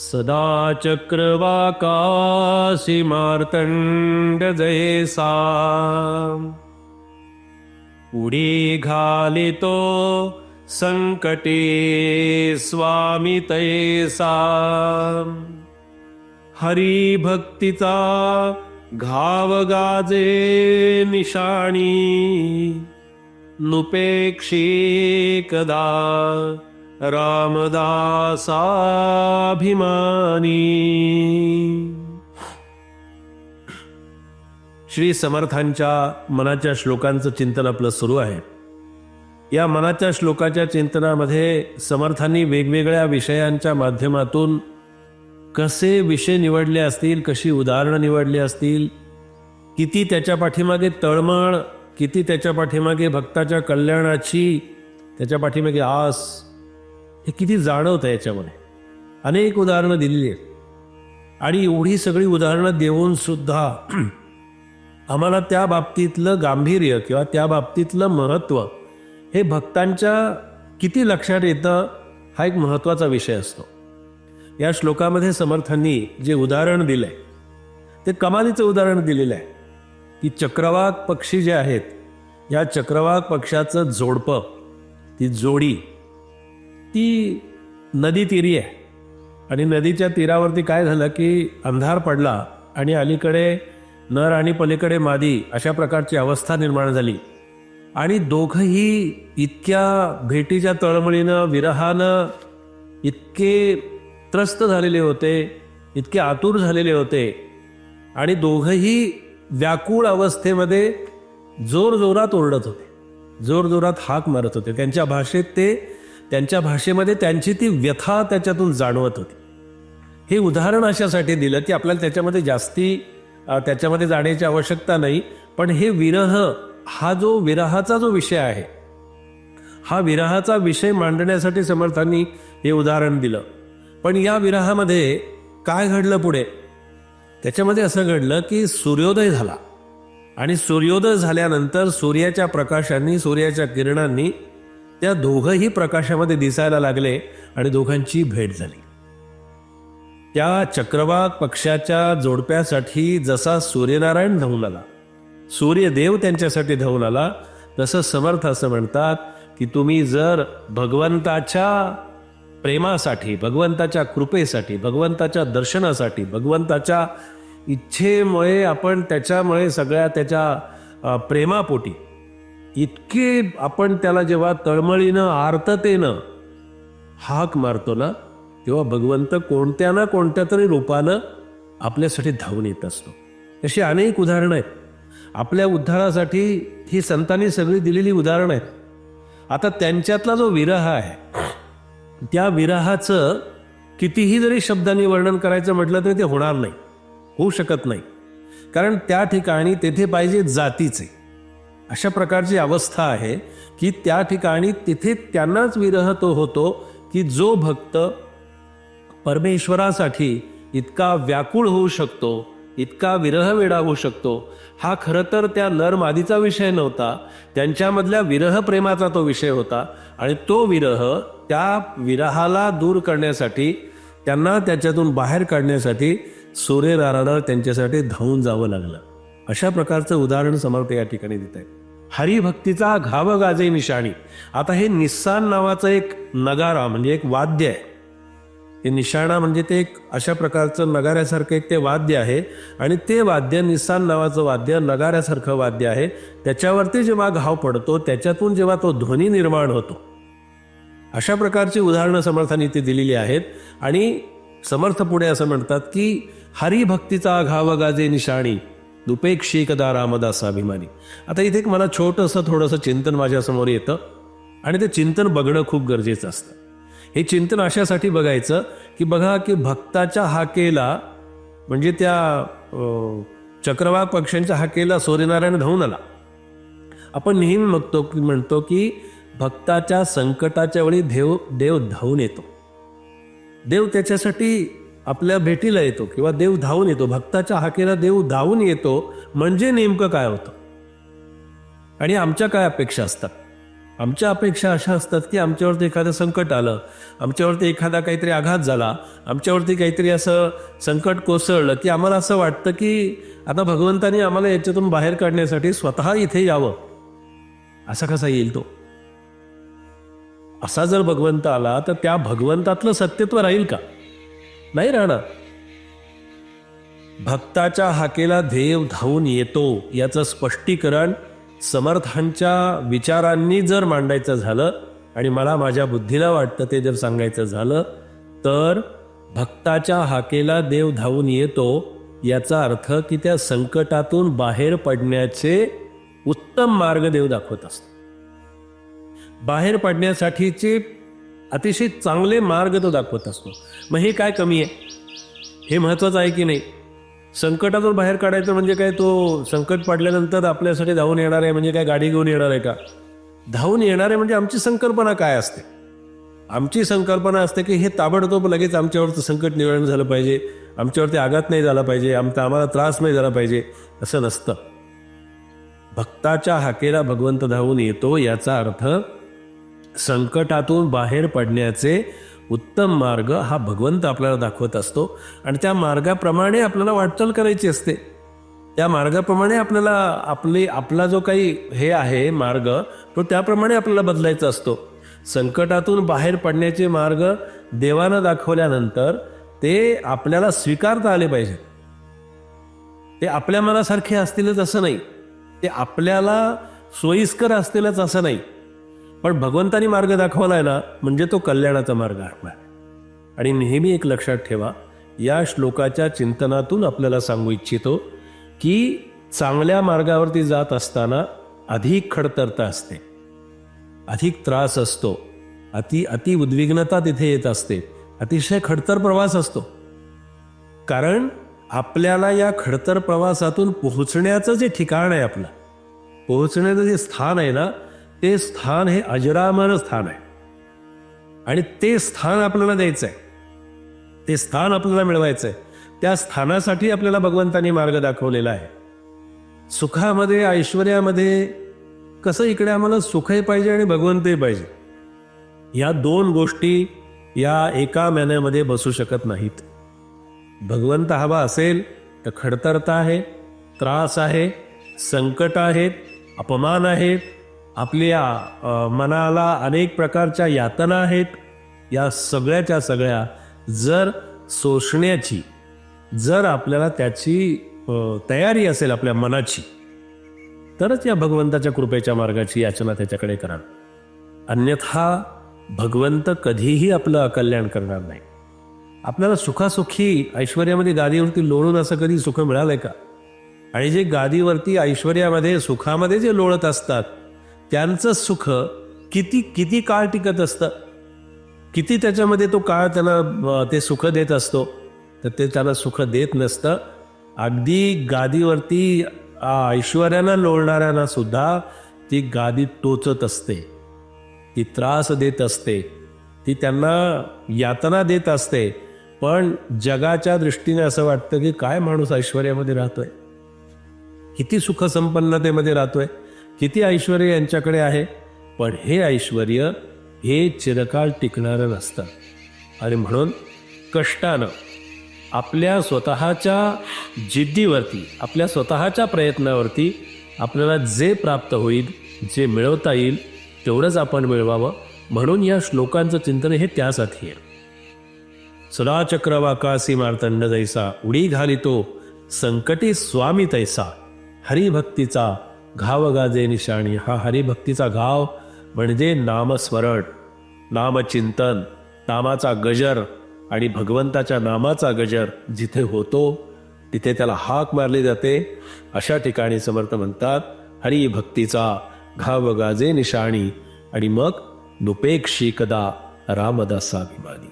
सदा चक्रवाकाशी मार्तंड जयसा उडी घालितो संकटे स्वामी तैसा हरिभक्तीचा घाव गाजे निशाणी नुपेक्षी कदा रामदासाभिमानी। श्री समर्थांच्या मनाच्या श्लोकांचं चिंतन आपलं सुरू आहे. या मनाच्या श्लोकाच्या चिंतनामध्ये समर्थांनी वेगवेगळ्या विषयांच्या माध्यमातून कसे विषय निवडले असतील कशी उदाहरणं निवडली असतील किती त्याच्या पाठीमागे तळमळ किती त्याच्या पाठीमागे भक्ताच्या कल्याणाची त्याच्या पाठीमागे आस हे किती जाणवतं याच्यामध्ये. अनेक उदाहरणं दिलेली आहेत. आणि एवढी सगळी उदाहरणं देऊन सुद्धा आम्हाला त्या बाबतीतलं गांभीर्य किंवा त्या बाबतीतलं महत्त्व हे भक्तांच्या किती लक्षात येतं हा एक महत्त्वाचा विषय असतो. या श्लोकामध्ये समर्थांनी जे उदाहरण दिलं आहे ते कमालीचं उदाहरण दिलेलं आहे की चक्रवाक पक्षी जे आहेत या चक्रवाक पक्षाचं जोडपं ती जोडी ती नदी तिरी आहे. आणि नदीच्या तीरावरती काय झालं की अंधार पडला आणि अलीकडे नर आणि पलीकडे मादी अशा प्रकारची अवस्था निर्माण झाली. आणि दोघंही इतक्या भेटीच्या तळमळीनं विरहानं इतके त्रस्त झालेले होते इतके आतुर झालेले होते. आणि दोघंही व्याकुळ अवस्थेमध्ये जोरजोरात ओरडत होते. जोरजोरात हाक मारत होते. त्यांच्या भाषेत ते त्यांच्या भाषेमध्ये त्यांची ती व्यथा त्याच्यातून जाणवत होती. हे उदाहरण अशासाठी दिलं की आपल्याला त्याच्यामध्ये जास्ती त्याच्यामध्ये जाण्याची आवश्यकता नाही पण हे विरह हा जो विरहाचा जो विषय आहे हा विरहाचा विषय मांडण्यासाठी समर्थांनी हे उदाहरण दिलं. पण या विरहामध्ये काय घडलं पुढे? त्याच्यामध्ये असं घडलं की सूर्योदय झाला. आणि सूर्योदय झाल्यानंतर सूर्याच्या प्रकाशांनी सूर्याच्या किरणांनी त्या दोघंही प्रकाशामध्ये दिसायला लागले आणि दोघांची भेट झाली. त्या चक्रवाक पक्षाच्या जोडप्यासाठी जसा सूर्यनारायण धावून आला सूर्यदेव त्यांच्यासाठी धावून आला तसं समर्थ असं म्हणतात की तुम्ही जर भगवंताच्या प्रेमासाठी भगवंताच्या कृपेसाठी भगवंताच्या दर्शनासाठी भगवंताच्या इच्छेमुळे आपण त्याच्यामुळे सगळ्या त्याच्या प्रेमापोटी इतके आपण त्याला जेव्हा तळमळीनं आर्ततेनं हाक मारतो ना तेव्हा भगवंत कोणत्या ना कोणत्या तरी रूपानं आपल्यासाठी धावून येत असतो. अशी अनेक उदाहरणं आहेत. आपल्या उद्धारासाठी ही संतांनी सगळी दिलेली उदाहरणं आहेत. आता त्यांच्यातला जो विरह आहे त्या विरहाचं कितीही जरी शब्दांनी वर्णन करायचं म्हटलं तरी ते होणार नाही होऊ शकत नाही. कारण त्या ठिकाणी तेथे पाहिजे जातीचे. अशा प्रकारची अवस्था आहे की त्या ठिकाणी तिथे त्यांनाच विरह तो होतो की जो भक्त परमेश्वरासाठी इतका व्याकुळ होऊ शकतो इतका विरह वेडा होऊ शकतो. हा खरं तर त्या नर मादीचा विषय नव्हता. त्यांच्यामधल्या विरह प्रेमाचा तो विषय होता आणि तो विरह त्या विरहाला दूर करण्यासाठी त्यांना त्याच्यातून बाहेर काढण्यासाठी सूर्यनारायण त्यांच्यासाठी धावून जावं लागलं. अशा प्रकारचं उदाहरण समर्थ या ठिकाणी देत आहे. हरिभक्तीचा घाव गाजे निशाणी. आता हे निस्सान नावाचं एक नगारा म्हणजे एक वाद्य आहे. हे निशाणा म्हणजे ते एक अशा प्रकारचं नगाऱ्यासारखं एक ते वाद्य आहे आणि ते वाद्य निस्सान नावाचं वाद्य नगाऱ्यासारखं वाद्य आहे. त्याच्यावरती जेव्हा घाव पडतो त्याच्यातून जेव्हा तो ध्वनी निर्माण होतो. अशा प्रकारची उदाहरणं समर्थांनी इथे दिलेली आहेत आणि समर्थ पुढे असं म्हणतात की हरिभक्तीचा घाव गाजे निशाणी. दुपेक्षी कदा रामदास अभिमानी आता इथे एक मला छोटंसं थोडंसं चिंतन माझ्यासमोर येतं आणि ते चिंतन बघणं खूप गरजेचं असतं. हे चिंतन अशासाठी बघायचं की बघा की भक्ताच्या हाकेला म्हणजे त्या अं, चक्रवाक पक्ष्यांच्या हाकेला सूर्यनारायण धावून आला. आपण नेहमी बघतो की म्हणतो की भक्ताच्या संकटाच्या वेळी देव देव धावून येतो. देव त्याच्यासाठी आपल्या भेटीला येतो किंवा देव धावून येतो भक्ताच्या हाकेला देव धावून येतो म्हणजे नेमकं काय होतं? आणि आमच्या काय अपेक्षा असतात? आमच्या अपेक्षा अशा असतात की आमच्यावरती एखादं संकट आलं आमच्यावरती एखादा काहीतरी आघात झाला आमच्यावरती काहीतरी असं संकट कोसळलं की आम्हाला असं वाटतं की आता भगवंतानी आम्हाला याच्यातून बाहेर काढण्यासाठी स्वतः इथे यावं. असा कसा येईल तो? असा जर भगवंत आला तर त्या भगवंतातलं सत्यत्व राहील का? नाही राहणार. भक्ताच्या हाकेला देव धावून येतो याचं स्पष्टीकरण समर्थांच्या विचारांनी जर मांडायचं झालं आणि मला माझ्या बुद्धीला वाटतं ते जर सांगायचं झालं तर भक्ताच्या हाकेला देव धावून येतो याचा अर्थ की त्या संकटातून बाहेर पडण्याचे उत्तम मार्ग देव दाखवत असतो बाहेर पडण्यासाठीचे अतिशय चांगले मार्ग तो दाखवत असतो. मग हे काय कमी आहे? हे महत्त्वाचं आहे की नाही? संकटातून बाहेर काढायचं म्हणजे काय तो संकट पडल्यानंतर आपल्यासाठी धावून येणार आहे म्हणजे काय गाडी घेऊन येणार आहे का? धावून येणार आहे म्हणजे आमची संकल्पना काय असते? आमची संकल्पना असते की हे ताबडतोब लगेच आमच्यावरचं संकट निवारण झालं पाहिजे. आमच्यावरती आघात नाही झाला पाहिजे. आमचा आम्हाला त्रास नाही झाला पाहिजे. असं नसतं. भक्ताच्या हाकेला भगवंत धावून येतो याचा अर्थ संकटातून बाहेर पडण्याचे उत्तम मार्ग हा भगवंत आपल्याला दाखवत असतो. आणि त्या मार्गाप्रमाणे आपल्याला वाटचाल करायची असते. त्या मार्गाप्रमाणे आपल्याला आपली आपला जो काही हे आहे मार्ग तो त्याप्रमाणे आपल्याला बदलायचा असतो. संकटातून बाहेर पडण्याचे मार्ग देवानं दाखवल्यानंतर ते आपल्याला स्वीकारता आले पाहिजे. ते आपल्या मनासारखे असतीलच असं नाही. ते आपल्याला सोयीस्कर असतीलच असं नाही. पण भगवंतानी मार्ग दाखवला आहे ना म्हणजे तो कल्याणाचा मार्ग आहे आणि नेहमी एक लक्षात ठेवा या श्लोकाच्या चिंतनातून आपल्याला सांगू इच्छितो की चांगल्या मार्गावरती जात असताना अधिक खडतरता असते. अधिक त्रास असतो. अति अति उद्विग्नता तिथे येत असते. अतिशय खडतर प्रवास असतो. कारण आपल्याला या खडतर प्रवासातून पोहोचण्याचं जे ठिकाण आहे आपलं पोहोचण्याचं जे स्थान आहे ना ते स्थान हे अजरामर स्थान आहे. आणि ते स्थान आपल्याला द्यायचं आहे ते स्थान आपल्याला मिळवायचं आहे त्या स्थानासाठी आपल्याला भगवंतानी मार्ग दाखवलेला आहे. सुखामध्ये ऐश्वर्यामध्ये कसं इकडे आम्हाला सुखही पाहिजे आणि भगवंतही पाहिजे? या दोन गोष्टी या एका महिन्यामध्ये बसू शकत नाहीत. भगवंत हवा असेल तर खडतरता आहे त्रास आहे संकट आहेत अपमान आहेत आपल्या मनाला अनेक प्रकारच्या यातना आहेत. या सगळ्याच्या सगळ्या जर सोसण्याची जर आपल्याला त्याची तयारी असेल आपल्या मनाची तरच या भगवंताच्या कृपेच्या मार्गाची याचना त्याच्याकडे करा अन्यथा भगवंत कधीही आपलं अकल्याण करणार नाही. आपल्याला सुखासुखी ऐश्वर्यामध्ये गादीवरती लोळून असं कधी सुख मिळालंय का? आणि जे गादीवरती ऐश्वर्यामध्ये सुखामध्ये जे लोळत असतात त्यांचं सुख किती किती काळ टिकत असतं? किती त्याच्यामध्ये तो काळ त्यांना ते सुख देत असतो? तर ते त्यांना सुख देत नसतं. अगदी गादीवरती ऐश्वर्यानं लोळणाऱ्यांना सुद्धा ती गादी टोचत असते. ती त्रास देत असते. ती त्यांना यातना देत असते. पण जगाच्या दृष्टीने असं वाटतं की काय माणूस ऐश्वर्यामध्ये राहतोय? किती सुखसंपन्नतेमध्ये राहतोय? किती ऐश्वर यांच्याकडे आहे? पण हे ऐश्वर हे चिरकाळ टिकणारं नसतं. आणि म्हणून कष्टानं आपल्या स्वतःच्या जिद्दीवरती आपल्या स्वतःच्या प्रयत्नावरती आपल्याला जे प्राप्त होईल जे मिळवता येईल तेवढंच आपण मिळवावं. म्हणून या श्लोकांचं चिंतन हे त्यासाठी आहे. सदाचक्रवाकासी मार्तंड जैसा उडी घालितो संकटी स्वामी तैसा हरिभक्तीचा घाव गाजे निशाणी. हा हरिभक्तीचा घाव म्हणजे नामस्मरण नामचिंतन नामाचा गजर आणि भगवंताच्या नामाचा गजर जिथे होतो तिथे त्याला हाक मारली जाते. अशा ठिकाणी समर्थ म्हणतात हरिभक्तीचा घाव गाजे निशाणी आणि मग नुपेक्षी कदा रामदासाभिमानी.